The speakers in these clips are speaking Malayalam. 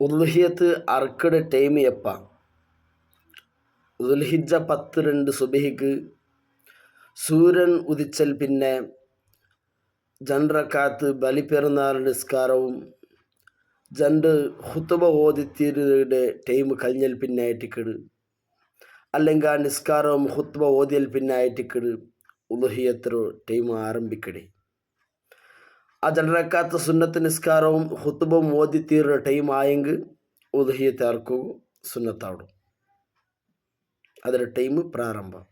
ഉദ്ഹിയത്ത് അറക്കട ടൈം എപ്പ ദുൽഹിജ പത്ത് രണ്ട് സുബിഹിക്ക് സൂര്യൻ ഉദിച്ചൽ പിന്നെ ജൻറക്കാത്ത് ബലിപ്പെരുന്നാൾ നിസ്കാരവും ജണ്ട് ഹുത്തുബ ഓതിത്തീരുടെ ടൈം കഴിഞ്ഞൽ പിന്നെ ആയിട്ടിക്കട്. അല്ലെങ്കിൽ ആ നിസ്കാരവും ഹുത്തുബ ഓതിയൽ പിന്നെ ആയിട്ടിക്കട്. ഉദ്ഹിയത്ര ടൈം ആരംഭിക്കടി. ആ സുന്നത്ത് നിസ്കാരവും ഹുത്തുബും ഓതി തീരുന്ന ടൈം ആയെങ്കിൽ ഉദഹിയെ അർക്കും സുന്നത്താവിടും അതിന്റെ ടൈം പ്രാരംഭം.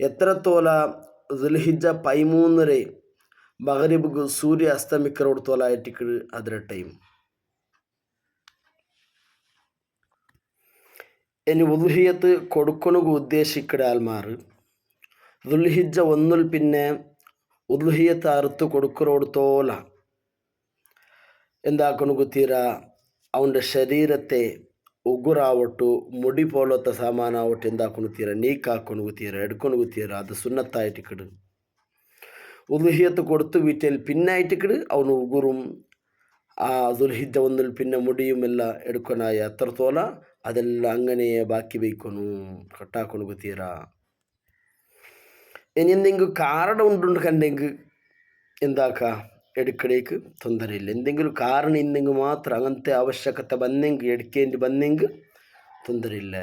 എത്രത്തോല ദുൽഹിജ പൈമൂന്നരെ മകരീബ് സൂര്യ അസ്തമിക്കറോടത്തോല ആയിട്ടിക്ക് അതിന്റെ ടൈം ഇനി ഉദുഹിയത്ത് കൊടുക്കണുക ഉദ്ദേശിക്കിടാൽമാർ ദുൽഹിജ ഒന്നിൽ പിന്നെ ಉದ್ಲುಹಿಯತ್ತ ಅರ್ತು കൊടുക്കറോടത്തോല എന്താക്കണു കുത്തീര? അവന്റെ ശരീരത്തെ ഉಗುറാവട്ടു മുടി പോലത്തെ സാമാനാവട്ടെ എന്താക്കണു തീര നീക്കാക്കണു കുത്തീര എടുക്കണു കുത്തീര അത് സുന്നത്തായിട്ട് കിട്. ഉദ്ഹിയത്ത് കൊടുത്തു വീട്ടിൽ പിന്നായിട്ട് കിട് അവന് ഉഗുറും ആ ദുൽഹിജ ഒന്നിൽ പിന്നെ മുടിയുമെല്ലാം എടുക്കണായി അത്രത്തോല അതെല്ലാം അങ്ങനെ ബാക്കി വയ്ക്കണു. കട്ടാക്കണു കുത്തീര. ഇനി എന്തെങ്കിലും കാരണം ഉണ്ടുണ്ട് കണ്ടെങ്കിൽ എന്താക്ക എടുക്കടേക്ക് ತೊಂದರೆಯಿಲ್ಲ എന്തെങ്കിലും ಕಾರಣ ಇದ್ದಂಗೆ ಮಾತ್ರ അങ്ങനത്തെ ಅವಶ್ಯಕತೆ ಬಂದಂಗೆ എടുക്കേണ്ടി ಬಂದಂಗೆ ತೊಂದರೆಯಿಲ್ಲ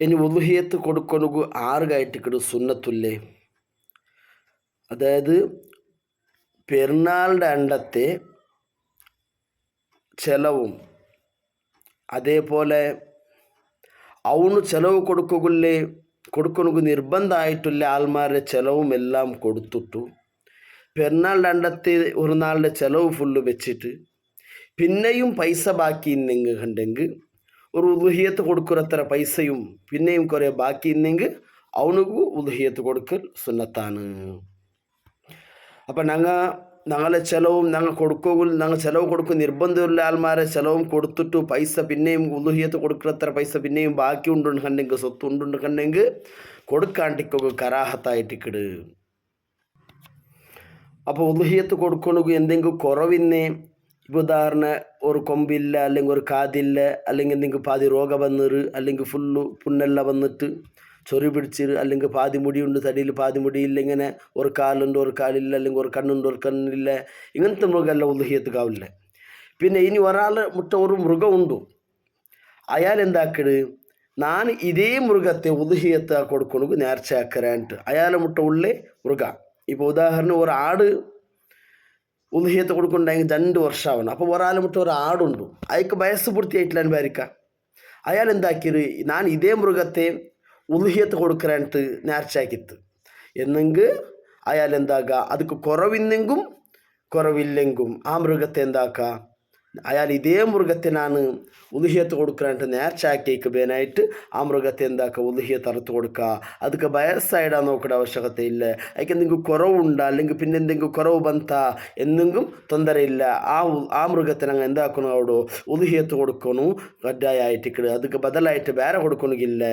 ഇനി ഉലുഹിയത്ത് കൊടുക്കണു ആറുകായിട്ടിക്കട് സുന്നത്തുല്ലേ അതായത് പെരുന്നാളിൻ്റെ അണ്ടത്തെ ചെലവും അതേപോലെ അവന് ചെലവ് കൊടുക്കുകില്ലേ കൊടുക്കണു നിർബന്ധമായിട്ടുള്ള ആൾമാരുടെ ചിലവും എല്ലാം കൊടുത്തിട്ടു. പെരുന്നാൾ രണ്ടത്തെ ഒരു നാളുടെ ചിലവ് ഫുള്ള് വെച്ചിട്ട് പിന്നെയും പൈസ ബാക്കി ഇന്നെങ്കിൽ കണ്ടെങ്കിൽ ഒരു ഉദുഹിയത്ത് കൊടുക്കുന്നത്ര പൈസയും പിന്നെയും കുറേ ബാക്കി ഇന്നെങ്കിൽ അവനുക്ക് ഉദുഹിയത്ത് കൊടുക്കൽ സുന്നത്താണ്. അപ്പം ഞങ്ങൾ ഞങ്ങളെ ചിലവും ഞങ്ങൾ കൊടുക്കുക ഞങ്ങൾ ചിലവ് കൊടുക്കും. നിർബന്ധമില്ല ആൾമാരെ ചിലവും കൊടുത്തിട്ട് പൈസ പിന്നെയും ഉദുഹിയത്ത് കൊടുക്കുന്നത്ര പൈസ പിന്നെയും ബാക്കി ഉണ്ടുണ്ട് കണ്ടെങ്കിൽ സ്വത്ത് ഉണ്ടുണ്ട് കണ്ടെങ്കിൽ കൊടുക്കാണ്ടിക്കൊക്കെ കരാഹത്തായിട്ടിക്കിട് അപ്പോൾ ഉദുഹിയത്ത് കൊടുക്കണമെങ്കിൽ എന്തെങ്കിലും കുറവിന്നെ ഇപ്പോൾ ഉദാഹരണ ഒരു കൊമ്പില്ല അല്ലെങ്കിൽ ഒരു കാതില്ല അല്ലെങ്കിൽ എന്തെങ്കിലും പാതി രോഗം വന്നിട്ട് അല്ലെങ്കിൽ ഫുള്ള് പുണ്ണെല്ലാം വന്നിട്ട് ചൊറി പിടിച്ച് അല്ലെങ്കിൽ പാതി മുടിയുണ്ട് തടിയിൽ പാതി മുടിയില്ല ഇങ്ങനെ ഒരു കാലുണ്ട് ഒരു കാലില്ല അല്ലെങ്കിൽ ഒരു കണ്ണുണ്ട് ഒരു കണ്ണില്ല ഇങ്ങനത്തെ മൃഗമല്ല ഉദഹിയത്ത് കാവില്ല പിന്നെ ഇനി ഒരാൾ മുട്ട ഒരു മൃഗമുണ്ട് അയാൾ എന്താക്കണ്? നാൻ ഇതേ മൃഗത്തെ ഉദഹിയത്ത് കൊടുക്കണു നേർച്ചയാക്കരാനിട്ട് അയാളെ മുട്ട ഉള്ളേ മൃഗ. ഇപ്പോൾ ഉദാഹരണം ഒരു ആട് ഉദഹിയത്ത് കൊടുക്കുന്നുണ്ടെങ്കിൽ രണ്ട് വർഷമാവണം. അപ്പോൾ ഒരാൾ മുട്ട ഒരു ആടുണ്ട്. അയാൾക്ക് വയസ്സ് പൂർത്തിയായിട്ടില്ല അനുഭവിക്കുക അയാൾ എന്താക്കിയത്? ഞാൻ ഇതേ മൃഗത്തെ ഉലഹിയത്ത് കൊടുക്കറാനത്ത് നേർച്ചയാക്കിത്ത്. എന്നെങ്കിൽ അയാൾ എന്താക്കുക അതുക്ക് കുറവില്ലെങ്കും കുറവില്ലെങ്കും ആ മൃഗത്തെ എന്താക്കുക അയാൾ ഇതേ മൃഗത്തിനാണ് ഉലുഹിയത്ത് കൊടുക്കാനായിട്ട് നേർച്ചയാക്കിയേക്ക് ബേനായിട്ട് ആ മൃഗത്തെ എന്താക്കുക? ഉലുഹിയ തറുത്ത് കൊടുക്കുക. അതൊക്കെ വയസ്സായിടാൻ നോക്കേണ്ട ആവശ്യകത ഇല്ല. അതിക്ക് എന്തെങ്കിലും കുറവുണ്ട്? അല്ലെങ്കിൽ പിന്നെ എന്തെങ്കിലും കുറവ് ബന്ധ എന്തെങ്കിലും തൊന്തരയില്ല ആ ആ മൃഗത്തിന് അങ്ങ് എന്താക്കണം അവിടെ? ഉലുഹിയത്ത് കൊടുക്കണു. കഡ്ഡായിട്ട് അതൊക്കെ ബദലായിട്ട് വേറെ കൊടുക്കണമെങ്കില്ല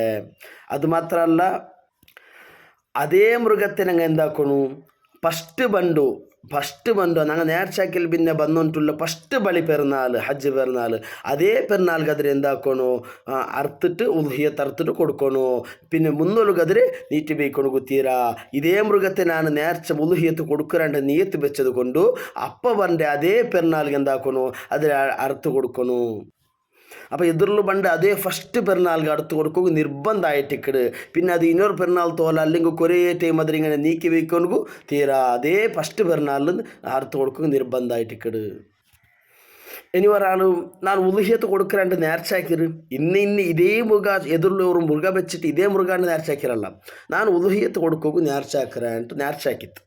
അത് മാത്രമല്ല അതേ മൃഗത്തിനങ്ങ് എന്താക്കണു? ഫസ്റ്റ് ബണ്ടു ഫസ്റ്റ് വന്നോ ಬಂದು ನಂಗೆ പിന്നെ ಬಿನ್ನೆ ഫസ്റ്റ് ബലി പെരുന്നാൾ ഹജ്ജ് പെരുന്നാൾ. അതേ പെരുന്നാൾ ಪೆರ್ನಾಲ್ಗಾದ್ರೆ ಎಂದಾಕೋಣು ಅರ್ತಿಟ್ಟು ഉൽഹിയ ತರ್ತಿಟ್ಟು ಕೊಡ್ಕೋಣು പിന്നെ മുന്നൊലുകതിരെ നീറ്റ് ബേക്കൊണുകു തീരാ ഇതേ മൃഗത്തിനാണ് നേർച്ച മുലുഹിയത്ത് കൊടുക്കരേണ്ട നീയത്ത് വെച്ചത് കൊണ്ടു അപ്പ പറഞ്ഞ അതേ പെരുന്നാൾ എന്താക്കണു? അതിൽ അറുത്ത് കൊടുക്കണു. അപ്പോൾ എതിർಲು പണ്ട് അതേ ഫസ്റ്റ് പെരുന്നാൾക്ക് അടുത്ത് കൊടുക്കുക നിർബന്ധമായിട്ടിക്കട് പിന്നെ അത് ഇന്നൊരു പെരുന്നാൾ തോല അല്ലെങ്കിൽ കുറേ ടൈം അതിലിങ്ങനെ നീക്കി വയ്ക്കൊണ്ടു തീരാ. അതേ ഫസ്റ്റ് പെരുന്നാളിൽ അറുത്ത് കൊടുക്കുക നിർബന്ധമായിട്ടിക്കട് ഇനി ഒരാൾ നാൻ ഉലുഹിയത്ത് കൊടുക്കലാണ്ട് നേർച്ചാക്കിയത് ഇന്ന് ഇന്ന് ഇതേ മൃഗ എതിരുള്ള ഒരു മൃഗ വെച്ചിട്ട് ഇതേ മൃഗാണ്ട് നേർച്ചാക്കിയല്ല നാൻ ഉലുഹിയത്ത് കൊടുക്കുക നേർച്ചാക്കിറാണ്ട് നേർച്ചാക്കിത്ത്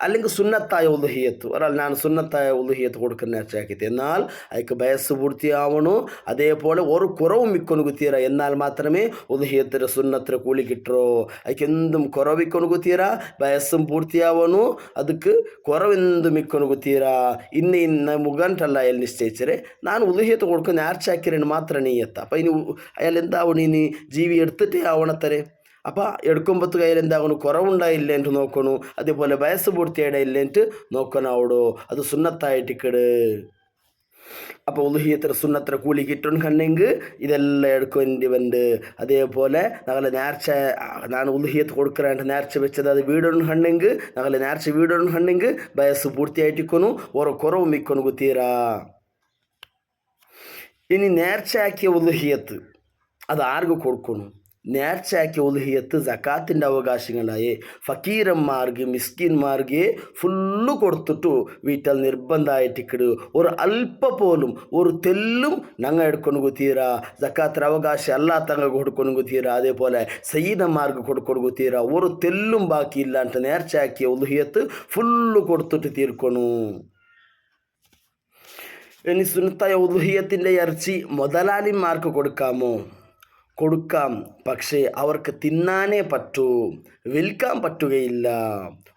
അല്ലെങ്കിൽ ಸುನ್ನತ್ತಾಯ ಒಂದು ഒരാൾ ഞാൻ സുന്നത്തായ ಸುನ್ನತ್ತಾಯ ಒಂದು ಹಿಯತ್ತು കൊടുക്കുന്ന ചാക്കിത്ത് എന്നാൽ അയക്ക് വയസ്സ് പൂർത്തിയാവണു അതേപോലെ ഒരു കുറവും മിക്കൊനുകുത്തീര എന്നാൽ മാത്രമേ ഉദഹ്യത്തിന് സുന്നത്തിന് കൂലി കിട്ടോ അയക്ക് എന്തും കുറവിക്കൊനുകുത്തീര വയസ്സും പൂർത്തിയാവണു അതുക്ക് കുറവെന്തും മിക്കൊനുകുത്തീര ഇന്ന് ഇന്ന് മുഖാൻറ്റല്ല അയാൾ നിശ്ചയിച്ചരെ ഞാൻ ഉദഹ്യത്ത് കൊടുക്കുന്ന ആർച്ചാക്കിരന് മാത്രമാണ് നീ എത്താം അപ്പം ഇനി അയാൾ എന്താവണം ഇനി ജീവി എടുത്തിട്ടേ ആവണത്തരെ അപ്പോൾ എടുക്കുമ്പത്ത് കയ്യിൽ എന്താകണു കുറവുണ്ടായില്ല എന്നിട്ട് നോക്കണു. അതേപോലെ വയസ്സ് പൂർത്തിയായില്ല എന്നിട്ട് നോക്കണാവിടോ അത് സുന്നത്തായിട്ടിക്കട് അപ്പോൾ ഉലുഹിയത്ര സുന്നത്ര കൂലി കിട്ടും കണ്ണെങ്കിൽ ഇതെല്ലാം എടുക്കേണ്ടി വണ്ട്. അതേപോലെ ഞങ്ങളെ നേർച്ച ഞാൻ ഉലുഹിയത്ത് കൊടുക്കാനായിട്ട് നേർച്ച വെച്ചത് അത് വീടും കണ്ണെങ്കിൽ ഞങ്ങളെ നേർച്ച വീടും കണ്ണെങ്കിൽ വയസ്സ് പൂർത്തിയായിട്ടിക്കുന്നു ഓരോ കുറവും മിക്കൊന്നു കുത്തീരാ ഇനി നേർച്ചയാക്കിയ ഉലുഹിയത്ത് അത് ആർക്ക് കൊടുക്കണു? നേർച്ചയാക്കി ഉൽഹിയത്ത് ജക്കാത്തിന്റെ അവകാശങ്ങളായി. ഫക്കീരന്മാർക്ക് മിസ്കിന്മാർക്ക് ഫുള്ള് കൊടുത്തിട്ടു വീട്ടിൽ നിർബന്ധമായിട്ടിക്കിട്. ഒരു അല്പ പോലും ഒരു തെല്ലും ഞങ്ങൾ എടുക്കൊണ്ടു തീരാ. ജക്കാത്തിന് അവകാശം അല്ലാത്തങ്ങൾ കൊടുക്കൊണ്ടു തീരാ. അതേപോലെ സയ്യിദന്മാർക്ക് കൊടുക്കൊണ്ടു തീരാ. ഒരു തെല്ലും ബാക്കിയില്ലാണ്ട് നേർച്ചയാക്കിയ ഉൽഹിയത്ത് ഫുള്ള് കൊടുത്തിട്ട് തീർക്കണു. ഇനി സുനത്തായ ഉൽഹിയത്തിന്റെ ഇറച്ചി മുതലാളിമാർക്ക് കൊടുക്കാമോ? കൊടുക്കാം. പക്ഷേ അവർക്ക് തിന്നാനേ പറ്റൂ. വിൽക്കാൻ പറ്റുകയില്ല.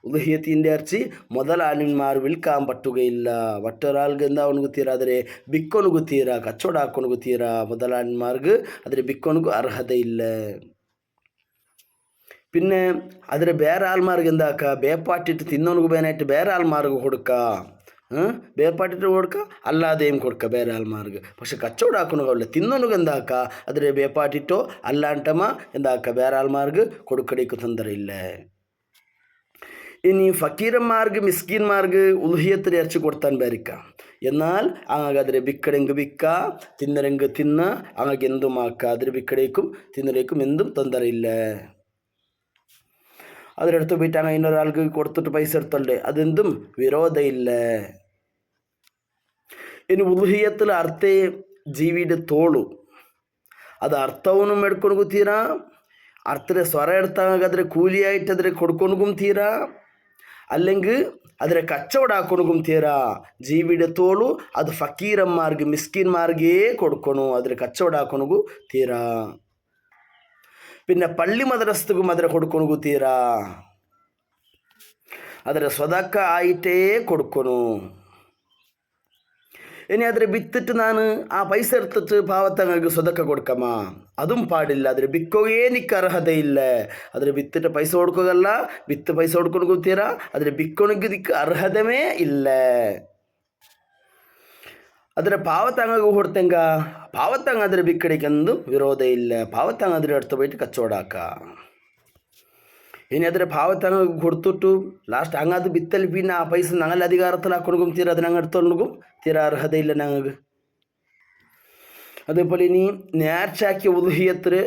ഉദഹ്യത്തിന്റെ അർച്ചി മുതലാളിന്മാർ വിൽക്കാൻ പറ്റുകയില്ല. മറ്റൊരാൾക്ക് എന്താ ഉണുകുത്തീര? അതിരെ ബിക്കൊണുകുത്തീര കച്ചവട ആക്കൊണുകുത്തീര മുതലാളിന്മാർക്ക് അതിരെ ബിക്കൊണുക്ക് അർഹതയില്ല. പിന്നെ അതിരെ വേറെ ആൾമാർക്ക് എന്താക്കുക ബേപ്പാട്ടിട്ട് തിന്നോണുക്ക് ബേനായിട്ട് വേറെ ആൾമാർക്ക് കൊടുക്കുക ಬೇಪಾಟಿಟ್ಟು ಕೊಡ್ಕ ಅಲ್ಲಾದೇಮ್ ಕೊಡ್ಕ ಬೇರೆ ಆಲ್ಮಾರ್ಗ ಪಕ್ಷೆ ಕಚ್ಚೋಡ ಹಾಕೊಂಡು ತಿನ್ನನುಗ ಎಂದಾಕ ಆದರೆ അല്ലാണ്ടമ ಅಲ್ಲಾಂಟಮ ಎಂದಾಕ ಬೇರೆ ಆಲ್ಮಾರ್ಗ ಕೊಡುಕಡಿಕು ತೊಂದರೆ ಇಲ್ಲ ഇനി ഫക്കീരന്മാർക്ക് മിസ്കീന്മാർക്ക് ഉൽഹിയത്തിൽ ഇറച്ചി കൊടുത്താൻ ബാരിക്ക എന്നാൽ അങ്ങാകാതിരെ ബിക്കടെങ്ക് ബിക്ക തിന്നരെങ്ക് തിന്ന അങ്ങക്ക് എന്തും ആക്കാതിരെ ബിക്കടേക്കും തിന്നരേക്കും എന്തും തൊന്തറില്ല അതിലെടുത്ത് പോയിട്ട് അങ്ങനെ ഇന്നൊരാൾക്ക് കൊടുത്തിട്ട് പൈസ എടുത്തല്ലേ അതെന്തും വിരോധമില്ല? ഇനി ഉൽഹിയത്തിൽ അർത്ഥേ ജീവിയുടെ തോളു ಅದು ಅರ್ಥವನ್ನು ಮಾಡ್ಕೊಂಡು ತೀರಾ ಅರ್ಥದ ಸ್ವರ എടുത്താൽ കൂലിയായിട്ട് അതിനെ കൊടുക്കൊണ്ടും തീരാ അല്ലെങ്കിൽ അതിനെ കച്ചവടം ആക്കൊണ്ടും തീരാ ജീവിയുടെ തോളു അത് ഫക്കീരന്മാർക്ക് മിസ്കിന്മാർക്കേ കൊടുക്കണു അതിന് കച്ചവടം ആക്കൊണു തീരാ പിന്നെ പള്ളി മദ്രസ്തക്കും അതിനെ കൊടുക്കണു തീരാ അതിന് സ്വതക്ക ആയിട്ടേ കൊടുക്കണു ഇനി അതിൽ വിത്തിട്ട് ഞാൻ ആ പൈസ എടുത്തിട്ട് പാവത്തങ്ങൾക്ക് സ്വതക്ക കൊടുക്കമ്മ അതും പാടില്ല അതിൽ വിൽക്കുകയേ എനിക്ക് അർഹതയില്ല അതിൽ വിത്തിട്ട് പൈസ കൊടുക്കുകയല്ല വിത്ത് പൈസ കൊടുക്കണം കുത്തിയറ അതിൽ വിൽക്കണമെങ്കിൽ നിൽക്ക് അർഹതമേ ഇല്ല ಅದರ ಪಾವತಾಂಗ ಕೊಡ್ತೆಂಗ ಪಾವತಾಂಗ ಅದರ ಬಿಕ್ಕಡಿಗೆಂದು ವಿರೋಧ ಇಲ್ಲ ಪಾವತಾಂಗ ಅದ್ರ എടുത്ത് പോയിട്ട് കച്ചവടാക്ക ഇനി അതിന്റെ പാവത്താങ്ങ കൊടുത്തിട്ടു ലാസ്റ്റ് അങ്ങ് അത് ബിത്തൽ പിന്നെ ആ പൈസ ഞങ്ങളുടെ അധികാരത്തിലാക്കൊടുക്കും തീര അത് ഞങ്ങൾ എടുത്തോണ്ടും തീര അർഹതയില്ല ഞങ്ങൾക്ക്. അതേപോലെ ഇനി നേർച്ചാക്കിയ ഉദുഹിയത്തിന്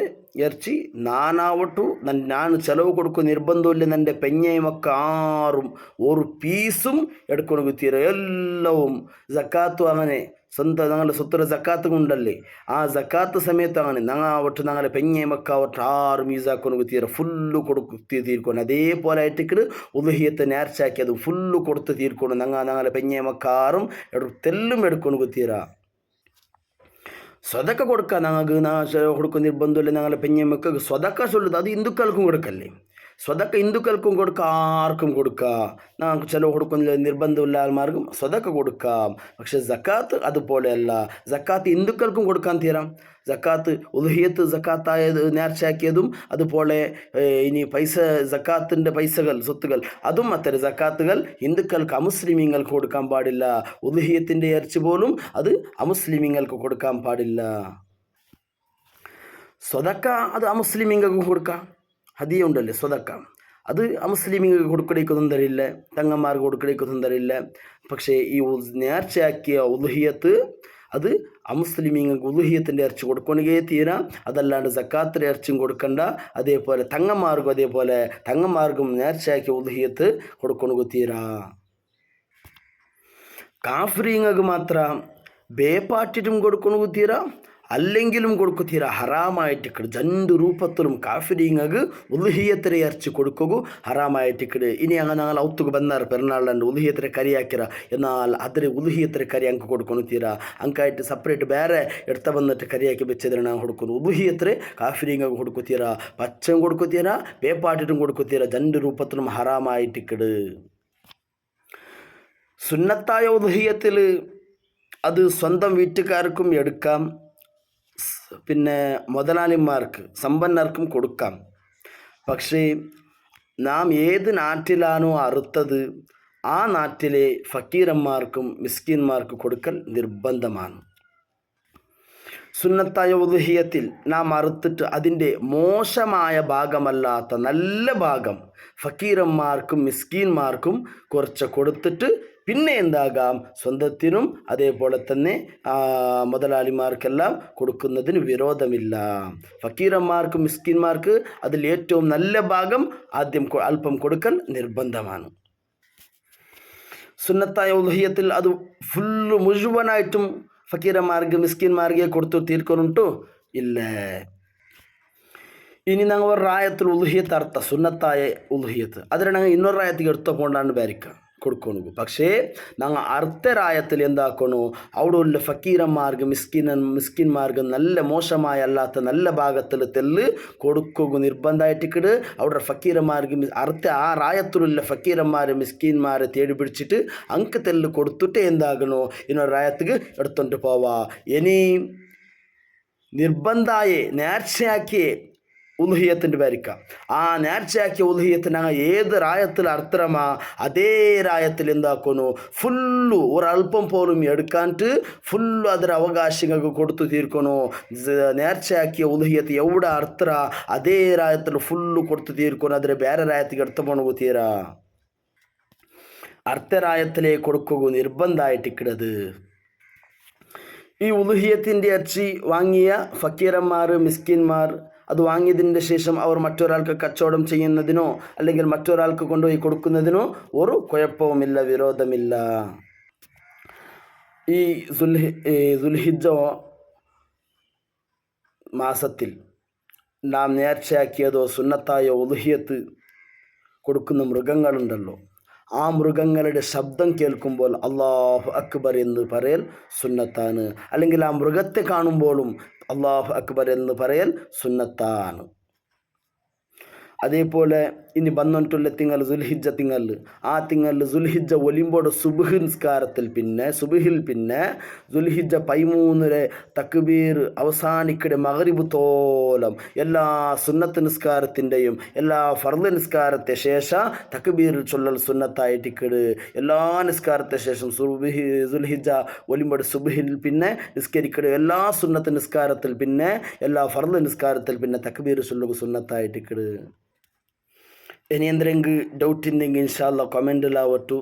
ഇറച്ചി നാനാവട്ടു ഞാൻ ചെലവ് കൊടുക്കും നിർബന്ധമില്ല എന്റെ പെഞ്ഞയുമൊക്കെ ആറും ഒരു പീസും എടുക്കണം തീരെ. എല്ലാവും ജക്കാത്തും അങ്ങനെ സ്വന്തം ഞങ്ങളുടെ സ്വത്തിന് ജക്കാത്ത് കൊണ്ടല്ലേ? ആ ജക്കാത്ത് സമയത്ത് അങ്ങനെ ഞങ്ങൾ ഒട്ട് ഞങ്ങളുടെ പെഞ്ഞയമൊക്കെ ഒട്ട് ആറ് മീസാക്കൊണ്ടു തീര ഫുള്ള് കൊടുത്ത് തീർക്കണം അതേപോലെ ആയിട്ട് ഉദഹിയത്തെ നേർച്ചാക്കി അത് ഫുള്ള് കൊടുത്ത് തീർക്കണം ഞങ്ങൾ ഞങ്ങളുടെ പെഞ്ഞയമൊക്കെ ആറും തെല്ലും എടുಕೊಂಡು തീര. സ്വതക്ക കൊടുക്കുക ഞങ്ങൾക്ക് കൊടുക്കുന്ന നിർബന്ധമില്ല ഞങ്ങളുടെ പെഞ്ഞമ്മക്ക് സ്വതക്ക ചൊല്ലുന്നത് അത് ഹിന്ദുക്കൾക്കും കൊടുക്കല്ലേ? സ്വതക്ക ഹിന്ദുക്കൾക്കും കൊടുക്കാം ആർക്കും കൊടുക്കാം. നമുക്ക് ചിലവ് കൊടുക്കുന്നില്ല നിർബന്ധമില്ല ആൾമാർക്കും സ്വതക്ക കൊടുക്കാം. പക്ഷെ ജക്കാത്ത് അതുപോലെയല്ല. ജക്കാത്ത് ഹിന്ദുക്കൾക്കും കൊടുക്കാൻ തീരാം. ജക്കാത്ത് ഉൽഹിയത്ത് ജക്കാത്തായത് നേർച്ചയാക്കിയതും അതുപോലെ ഇനി പൈസ ജക്കാത്തിന്റെ പൈസകൾ സ്വത്തുകൾ അതും അത്തരം ജക്കാത്തുകൾ ഹിന്ദുക്കൾക്ക് അമുസ്ലിമീങ്ങൾക്ക് കൊടുക്കാൻ പാടില്ല. ഉദഹിയത്തിന്റെ ഇറച്ചി പോലും അത് അമുസ്ലിമീങ്ങൾക്ക് കൊടുക്കാൻ പാടില്ല. സ്വതക്ക അത് അമുസ്ലിമീങ്ങൾക്ക് കൊടുക്കാം. ഹദിയ ഉണ്ടല്ലേ സ്വതക്ക അത് അമുസ്ലിമിങ്ങൾക്ക് കൊടുക്കടിക്കൊന്നും തരില്ല തങ്ങന്മാർക്ക് കൊടുക്കടിക്കൊന്നും തരില്ല. പക്ഷേ ഈ നേർച്ചയാക്കിയ ഉദുഹിയത്ത് അത് അമുസ്ലിമീങ്ങൾക്ക് ഉദുഹിയത്തിന്റെ ഇറച്ചി കൊടുക്കണമെങ്കിൽ തീരാം. അതല്ലാണ്ട് സക്കാത്തിന്റെ ഇറച്ചിയും കൊടുക്കണ്ട. അതേപോലെ തങ്ങന്മാർക്കും അതേപോലെ തങ്ങന്മാർക്കും നേർച്ചയാക്കിയ ഉദുഹിയത്ത് കൊടുക്കണമെങ്കിൽ തീരാ. കാഫ്രീങ്ങൾക്ക് മാത്രം ബേപ്പാട്ടിട്ടും കൊടുക്കണമെങ്കിൽ തീരാ. അല്ലെങ്കിലും കൊടുക്കുത്തീര ഹറാമായിട്ടിക്കട് രണ്ട് രൂപത്തിലും കാഫിരിങ്ങക്ക് ഉലുഹിയത്തിരെ ഇറച്ചി കൊടുക്കുക ഹറാമായിട്ടിക്കട് ഇനി അങ്ങനെ ഞങ്ങൾ ഔത്തുക്ക് ബന്നാർ പെരുന്നാളിലുണ്ട് ഉലുഹിയത്തിരെ കറിയാക്കിറ എന്നാൽ അതിന് ഉലുഹിയത്തിരെ കറി അങ്ങ് കൊടുക്കണം തീര. അങ്ങായിട്ട് സെപ്പറേറ്റ് വേറെ എടുത്ത വന്നിട്ട് കരിയാക്കി വെച്ചതിനാണ് ഞാൻ കൊടുക്കുന്നു. ഉലുഹിയത്തിരെ കാഫിരിങ്ങക്ക് കൊടുക്കുത്തീര പച്ചയും കൊടുക്കുത്തീര വേപ്പാട്ടിട്ടും കൊടുക്കുത്തീര രണ്ട് രൂപത്തിലും ഹറാമായിട്ടിക്കട് സുന്നത്തായ ഉദ്ഹിയത്തിൽ അത് സ്വന്തം വീട്ടുകാർക്കും എടുക്കാം. പിന്നെ മുതലാളിമാർക്ക് സമ്പന്നർക്കും കൊടുക്കാം. പക്ഷേ നാം ഏത് നാട്ടിലാണോ അറുത്തത് ആ നാട്ടിലെ ഫക്കീരന്മാർക്കും മിസ്കിന്മാർക്കും കൊടുക്കൽ നിർബന്ധമാണ്. സുന്നത്തായ ഉദുഹിയത്തിൽ നാം അറുത്തിട്ട് അതിന്റെ മോശമായ ഭാഗമല്ലാത്ത നല്ല ഭാഗം ഫക്കീരന്മാർക്കും മിസ്കീന്മാർക്കും കുറച്ച് കൊടുത്തിട്ട് പിന്നെ എന്താകാം? സ്വന്തത്തിനും അതേപോലെ തന്നെ മുതലാളിമാർക്കെല്ലാം കൊടുക്കുന്നതിന് വിരോധമില്ല. ഫക്കീരന്മാർക്ക് മിസ്കിന്മാർക്ക് അതിൽ ഏറ്റവും നല്ല ഭാഗം ആദ്യം അല്പം കൊടുക്കൽ നിർബന്ധമാണ്. സുന്നത്തായ ഉൽഹിയത്തിൽ അത് ഫുള്ള് മുഴുവനായിട്ടും ഫക്കീരന്മാർക്ക് മിസ്കിന്മാർക്കെ കൊടുത്തു തീർക്കുന്നുണ്ടോ ഇല്ല. ഇനി ഞങ്ങൾ റായത്തിൽ ഉൽഹിയത്ത് അർത്ഥ സുന്നത്തായ ഉൽഹിയത്ത് അതിന് ഞങ്ങൾ ഇന്നൊരു റായത്തിൽ എടുത്തപ്പോണ്ടാണ് ബാരിക്ക. കൊടുക്കണു പക്ഷേ ഞങ്ങൾ അർത്ഥരായത്തിൽ എന്താക്കണു? അവിടെ ഉള്ള ഫക്കീരന്മാർക്ക് മിസ്കിൻ മിസ്കിന്മാർക്ക് നല്ല മോശമായ അല്ലാത്ത നല്ല ഭാഗത്തിൽ തെല്ല് കൊടുക്കുക നിർബന്ധമായിട്ടിക്കിട് അവിടെ ഫക്കീരന്മാർക്ക് അർത്ഥ ആ റായത്തിലുള്ള ഫക്കീരന്മാർ മിസ്കിന്മാരെ തേടി പിടിച്ചിട്ട് അങ്ക് തെല്ല് കൊടുത്തിട്ട് എന്താകണോ ഇന്നൊരു റായത്തിക്ക് എടുത്തോണ്ട് പോവാ. ഇനി നിർബന്ധായെ നേർച്ചയാക്കിയ ഉൽഹിയത്തിന്റെ വരിക്ക. ആ നേർച്ചയാക്കിയ ഉൽഹിയത്തിനക ഏത് രായത്തിൽ അർത്ഥമാ അതേ രായത്തിൽ എന്താക്കുന്നു? ഫുള്ളു ഒരൽപ്പം പോലും എടുക്കാണ്ട് ഫുള്ളു അതിൽ അവകാശങ്ങൾക്ക് കൊടുത്തു തീർക്കണു നേർച്ചയാക്കിയ ഉൽഹിയത്ത് എവിടെ അർത്ഥ അതേ രായത്തിൽ ഫുള്ളു കൊടുത്തു തീർക്കണം അതിൽ വേറെ രായത്തിക്ക് എടുത്തു പോണു തീരാ അർത്ഥരായത്തിലേ കൊടുക്കുക നിർബന്ധമായിട്ടിക്കണത് ഈ ഉലുഹിയത്തിന്റെ അച്ചി വാങ്ങിയ ഫക്കീരന്മാർ മിസ്കിന്മാർ അത് വാങ്ങിയതിന്റെ ശേഷം അവർ മറ്റൊരാൾക്ക് കച്ചവടം ചെയ്യുന്നതിനോ അല്ലെങ്കിൽ മറ്റൊരാൾക്ക് കൊണ്ടുപോയി കൊടുക്കുന്നതിനോ ഒരു കുഴപ്പവുമില്ല വിരോധമില്ല. ഈ സുൽഹി ഈ മാസത്തിൽ നാം നേർച്ചയാക്കിയതോ സുന്നത്തായ ഉലുഹിയത്ത് കൊടുക്കുന്ന മൃഗങ്ങളുണ്ടല്ലോ. ആ മൃഗങ്ങളുടെ ശബ്ദം കേൾക്കുമ്പോൾ അള്ളാഹു അക്ബർ എന്ന് പറയൽ സുന്നത്താണ്. അല്ലെങ്കിൽ ആ മൃഗത്തെ കാണുമ്പോഴും അള്ളാഹു അക്ബർ എന്ന് പറയൽ സുന്നത്താണ്. അതേപോലെ ഇനി വന്നിട്ടുള്ള തിങ്കൾ സുൽഹിജ തിങ്കൾ. ആ തിങ്കൾ സുൽഹിജ ഒലിമ്പോടെ സുബുഹ് നിസ്കാരത്തിൽ പിന്നെ സുബുഹിൽ പിന്നെ സുൽഹിജ പൈമൂന്നിലെ തക്ബീർ അവസാനിക്കടെ മകരിബ് തോലം എല്ലാ സുന്നത്ത് നിസ്കാരത്തിന്റെയും എല്ലാ ഫർദ് നിസ്കാരത്തെ ശേഷം തക്ബീർ ചൊല്ലൽ സുന്നത്തായിട്ടിക്കട് എല്ലാ നിസ്കാരത്തെ ശേഷം സുബിഹി സുൽഹിജ ഒലിമ്പോടെ സുബുഹിൽ പിന്നെ നിസ്കരിക്കട്. എല്ലാ സുന്നത്ത് നിസ്കാരത്തിൽ പിന്നെ എല്ലാ ഫർദ് നിസ്കാരത്തിൽ പിന്നെ തക്ബീർ ചൊല്ലുക സുന്നത്തായിട്ടിക്കട് ഇനി എന്തെങ്കിലും ഡൗട്ട് ഉണ്ടെങ്കിൽ ഇൻഷാല്ല കമന്റിലാവട്ടു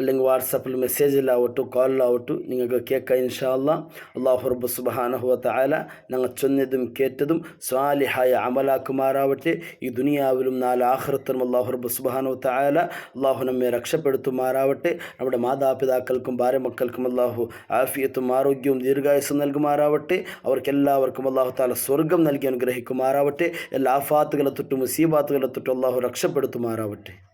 അല്ലെങ്കിൽ വാട്സപ്പിൽ മെസ്സേജിലാവട്ടു കോളിലാവട്ടു നിങ്ങൾക്ക് കേൾക്കാം ഇൻഷാല്ല അള്ളാഹു റബ്ബ് സുബാനഹുവ ആല ഞങ്ങൾ ചൊന്നതും കേട്ടതും സ്വാലിഹായ അമലാക്കുമാറാവട്ടെ. ഈ ദുനിയാവിലും നാല് ആഹ്റത്തും അള്ളാഹു റബ്ബ് സുബാനഹു താല അള്ളാഹു നമ്മെ രക്ഷപ്പെടുത്തുമാറാവട്ടെ. നമ്മുടെ മാതാപിതാക്കൾക്കും ഭാര്യമക്കൾക്കും അള്ളാഹു ആഫിയത്തും ആരോഗ്യവും ദീർഘായുസും നൽകുമാറാവട്ടെ. അവർക്കെല്ലാവർക്കും അള്ളാഹു താല സ്വർഗം നൽകി അനുഗ്രഹിക്കുമാറാവട്ടെ. എല്ലാ ആഫാത്തുകളെ തൊട്ടും മുസീബാത്തുകളെ തൊട്ടും അള്ളാഹു രക്ഷപ്പെടുത്തുമാറാവട്ടെ.